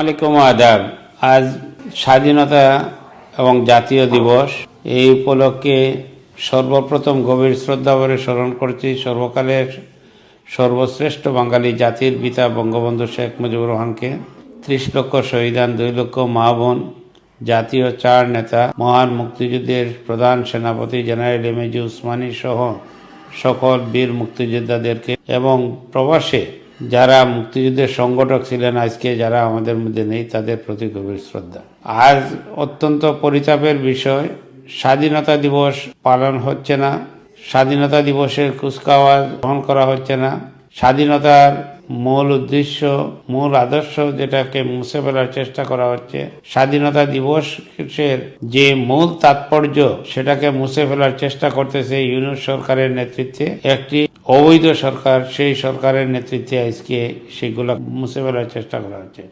আলাইকুম আদাব। আজ স্বাধীনতা এবং জাতীয় দিবস। এই উপলক্ষে সর্বপ্রথম গভীর শ্রদ্ধা ভরে স্মরণ করছি সর্বকালের সর্বশ্রেষ্ঠ বাঙালি জাতির পিতা বঙ্গবন্ধু শেখ মুজিবুর রহমানকে। ত্রিশ লক্ষ শহীদান দুই লক্ষ মা বোন, জাতীয় চার নেতা, মহান মুক্তিযুদ্ধের প্রধান সেনাপতি general M A G Osmani সহ সকল বীর মুক্তিযোদ্ধাদেরকে এবং প্রবাসে যারা মুক্তিযুদ্ধের সংগঠক ছিলেন, আজকে যারা আমাদের মধ্যে নেই, তাদের প্রতি গভীর শ্রদ্ধা। আজ অত্যন্ত পরিতাপের বিষয়, স্বাধীনতা দিবস পালন হচ্ছে না, স্বাধীনতা দিবসের কুচকাওয়াজ গ্রহণ করা হচ্ছে না, স্বাধীনতার মূল উদ্দেশ্য, মূল আদর্শ যেটাকে মুছে ফেলার চেষ্টা করা হচ্ছে, স্বাধীনতা দিবসের যে মূল তাৎপর্য সেটাকে মুছে ফেলার চেষ্টা করতেছে ইউনুস সরকারের নেতৃত্বে একটি অবৈধ সরকার, সেই সরকারের নেতৃত্বে আজকে সেগুলো মুছে ফেলার চেষ্টা করা হচ্ছে।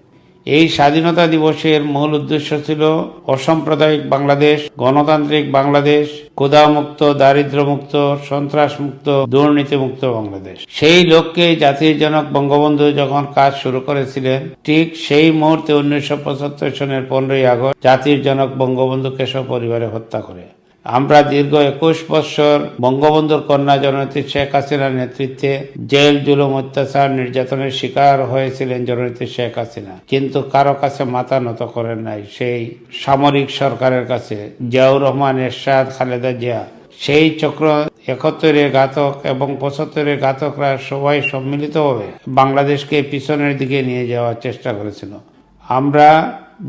এই স্বাধীনতা দিবসের মূল উদ্দেশ্য ছিল অসাম্প্রদায়িক বাংলাদেশ, গণতান্ত্রিক বাংলাদেশ, ক্ষুধামুক্ত, দারিদ্র্যমুক্ত, সন্ত্রাসমুক্ত, দুর্নীতিমুক্ত বাংলাদেশ। সেই লক্ষ্যে জাতির জনক বঙ্গবন্ধু যখন কাজ শুরু করেছিলেন, ঠিক সেই মুহূর্তে উনিশশো পঁচাত্তর সনের পনেরোই আগস্ট জাতির জনক বঙ্গবন্ধুকে সপরিবারে হত্যা করে। আমরা দীর্ঘ একুশ বৎসর বঙ্গবন্ধুর কন্যা জননেত্রী শেখ হাসিনার নেতৃত্বে জেল, জুলুম, অত্যাচার, নির্যাতনের শিকার হয়েছিলেন জননেত্রী শেখ হাসিনা। কিন্তু কারও কাছে মাথা নত করেন নাই। সেই সামরিক সরকারের কাছে জিয়াউর রহমান, এরশাদ, খালেদা জিয়া, সেই চক্র একাত্তরের ঘাতক এবং পঁচাত্তরের ঘাতকরা সবাই সম্মিলিতভাবে বাংলাদেশকে পিছনের দিকে নিয়ে যাওয়ার চেষ্টা করেছিল। আমরা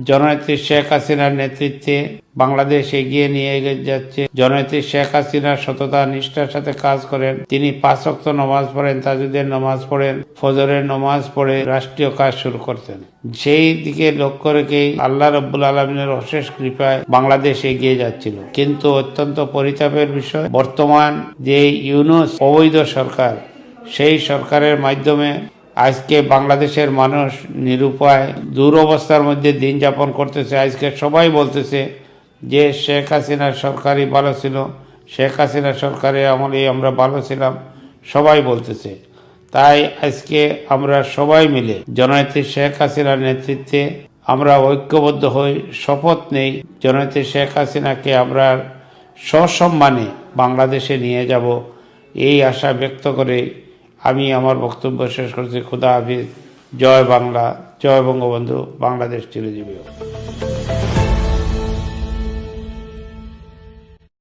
জননেত্রী শেখ হাসিনার নেতৃত্বে বাংলাদেশ এগিয়ে নিয়ে যাচ্ছে। জননেত্রী শেখ হাসিনা সততা, নিষ্ঠার সাথে কাজ করেন। তিনি পাঁচ অক্ত নমাজ পড়েন, তাজুদের নমাজ পড়েন, ফজরের নমাজ পড়ে রাষ্ট্রীয় কাজ শুরু করতেন। সেই দিকে লক্ষ্য রেখেই আল্লাহ রব্বুল আলমিনের অশেষ কৃপায় বাংলাদেশ এগিয়ে যাচ্ছিল। কিন্তু অত্যন্ত পরিতাপের বিষয়, বর্তমান যে ইউনুস অবৈধ সরকার, সেই সরকারের মাধ্যমে আজকে বাংলাদেশের মানুষ নিরুপায় দুরবস্থার মধ্যে দিন যাপন করতেছে। আজকে সবাই বলতেছে যে শেখ হাসিনার সরকারই ভালো ছিল, শেখ হাসিনা সরকারে আমলেই আমরা ভালো ছিলাম, সবাই বলতেছে। তাই আজকে আমরা সবাই মিলে জননেত্রী শেখ হাসিনার নেতৃত্বে আমরা ঐক্যবদ্ধ হই, শপথ নেই, জননেত্রী শেখ হাসিনাকে আমরা সসম্মানে বাংলাদেশে নিয়ে যাব, এই আশা ব্যক্ত করে আমি আমার বক্তব্য শেষ করছি। খুদা হাফিজ। জয় বাংলা। জয় বঙ্গবন্ধু। বাংলাদেশ চিরজীবী।